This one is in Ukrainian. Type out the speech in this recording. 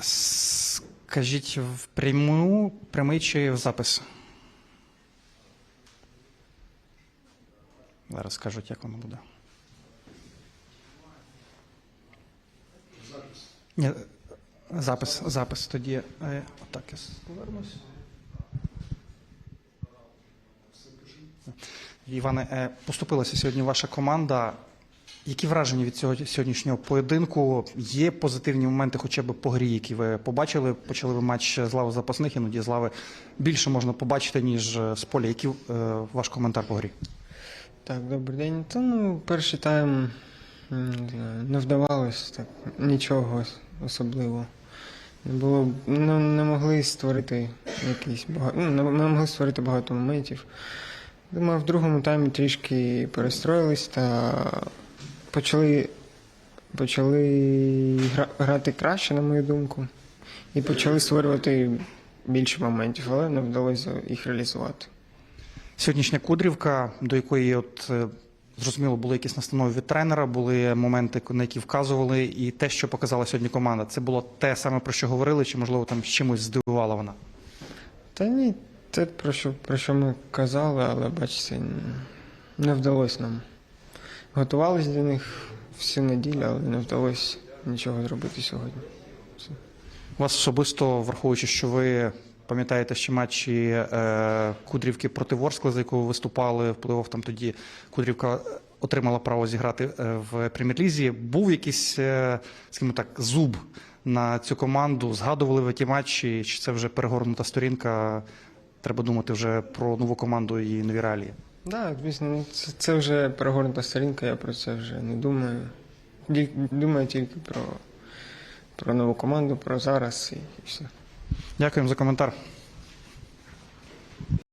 Скажіть в пряму, прямий чи в запис? Зараз скажуть, як воно буде. Ні, запис, запис тоді. Е, Отак я повернусь. Іване, е, поступилася сьогодні ваша команда. Які враження від цього сьогоднішнього поєдинку? Є позитивні моменти, хоча б по грі, які ви побачили? Почали ви матч з лави запасних, іноді з лави більше можна побачити, ніж е, з поля. Який е, ваш коментар по грі? Так, добрий день. Та ну, перший тайм не знаю, не вдавалось так, нічого особливого. Не було, ну, не могли створити якісь багато, ну, не не могли створити багато моментів. Думаю, в другому таймі трішки перестроїлись та почали, почали гра- грати краще, на мою думку, і почали створювати більше моментів, але не вдалося їх реалізувати. Сьогоднішня Кудрівка, до якої от е, зрозуміло були якісь настанови від тренера, були моменти, на які вказували, і те, що показала сьогодні команда, це було те саме про що говорили, чи можливо там з чимось здивувала вона? Та ні, те, про що, про що ми казали, але бачите, не вдалося нам. Готувалися до них всю неділю, але не вдалося нічого зробити сьогодні. Вас особисто, враховуючи, що ви пам'ятаєте ще матчі е, Кудрівки проти Ворскли, за яку ви виступали, впливав там тоді Кудрівка отримала право зіграти е, в прем'єр-лізі. Був якийсь, е, скажімо так, зуб на цю команду? Згадували ви ті матчі? Чи це вже перегорнута сторінка? Треба думати вже про нову команду і нові реалії. Так, звісно, ну, це, це вже перегорнута сторінка, я про це вже не думаю. Думаю тільки про, про нову команду, про зараз і, все. Дякуємо за коментар.